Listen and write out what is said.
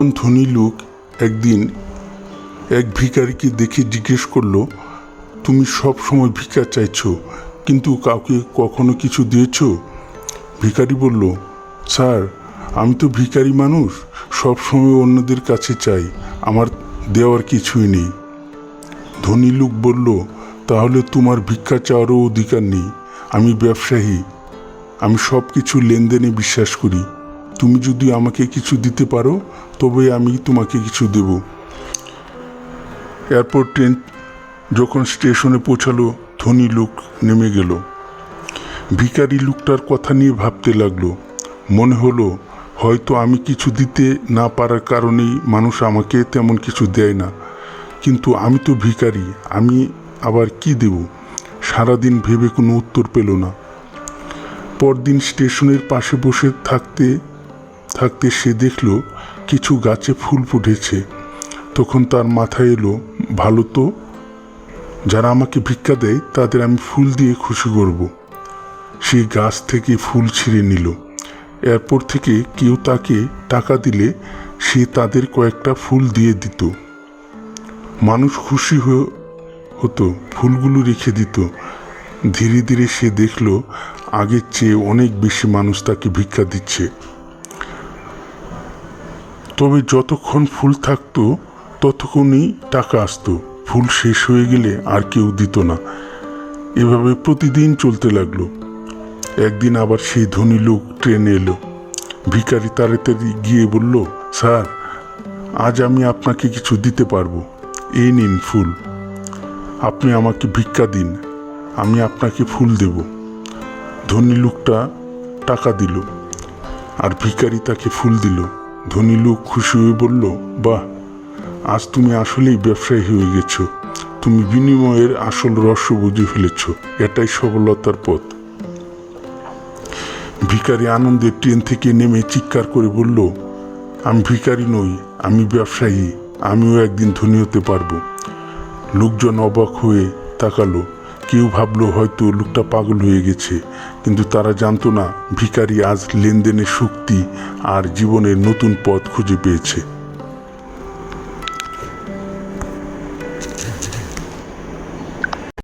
ধনী লোক একদিন এক ভিখারিকে দেখে জিজ্ঞেস করল, তুমি সব সময় ভিক্ষা চাইছো, কিন্তু কাউকে কখনো কিছু দিয়েছ? ভিখারি বলল, স্যার, আমি তো ভিখারি মানুষ, সব সময় অন্যদের কাছে চাই, আমার দেওয়ার কিছুই নেই। ধনী লোক বলল, তাহলে তোমার ভিক্ষা চাওয়ারও অধিকার নেই, আমি ব্যবসায়ী, আমি সব কিছু লেনদেনে বিশ্বাস করি। তুমি যদি আমাকে কিছু দিতে পারো, তবে আমি তোমাকে কিছু দেব। এয়ারপোর্ট ট্রেন যখন স্টেশনে পৌঁছালো, ধনী লোক নেমে গেল। ভিখারি লোকটার কথা নিয়ে ভাবতে লাগল। মনে হলো, হয়তো আমি কিছু দিতে না পারার কারণেই মানুষ আমাকে তেমন কিছু দেয় না। কিন্তু আমি তো ভিখারি, আমি আবার কি দেব? সারাদিন ভেবে কোনো উত্তর পেল না। পরদিন স্টেশনের পাশে বসে থাকতে থাকতে সে দেখল কিছু গাছে ফুল ফুটেছে। তখন তার মাথায় এলো, ভালো তো? যারা আমাকে ভিক্ষা দেয়, তাদের আমি ফুল দিয়ে খুশি করব। সেই গাছ থেকে ফুল ছিঁড়ে নিল। এরপর থেকে কেউ তাকে টাকা দিলে সে তাদের কয়েকটা ফুল দিয়ে দিত। মানুষ খুশি হতো, ফুলগুলো রেখে দিত। ধীরে ধীরে সে দেখল, আগের চেয়ে অনেক বেশি মানুষ তাকে ভিক্ষা দিচ্ছে। তবে যতক্ষণ ফুল থাকতো, ততক্ষণই টাকা আসতো। ফুল শেষ হয়ে গেলে আর কেউ দিত না। এভাবে প্রতিদিন চলতে লাগল। একদিন আবার সেই ধনী লোক ট্রেনে এলো। ভিখারি তাড়াতাড়ি গিয়ে বলল, স্যার, আজ আমি আপনাকে কিছু দিতে পারব। এই নিন ফুল। আপনি আমাকে ভিক্ষা দিন। আমি আপনাকে ফুল দেব। ধনী লোকটা টাকা দিল আর ভিখারি তাকে ফুল দিল। ধনী লোক খুশি হয়ে বলল, বাহ, আজ তুমি আসলেই ব্যবসায়ী হয়ে গেছো। তুমি বিনিময়ের আসল রহস্য বুঝে ফেলেছ। এটাই সফলতার পথ। ভিখারি আনন্দে ট্রেন থেকে নেমে চিৎকার করে বলল, আমি ভিখারি নই, আমি ব্যবসায়ী, আমিও একদিন ধনী হতে পারব। লোকজন অবাক হয়ে তাকালো। কেউ ভাবলো হয়তো লোকটা পাগল হয়ে গেছে, কিন্তু তারা জানতো না ভিকারি আজ লেনদেনের শক্তি আর জীবনের নতুন পথ খুঁজে পেয়েছে।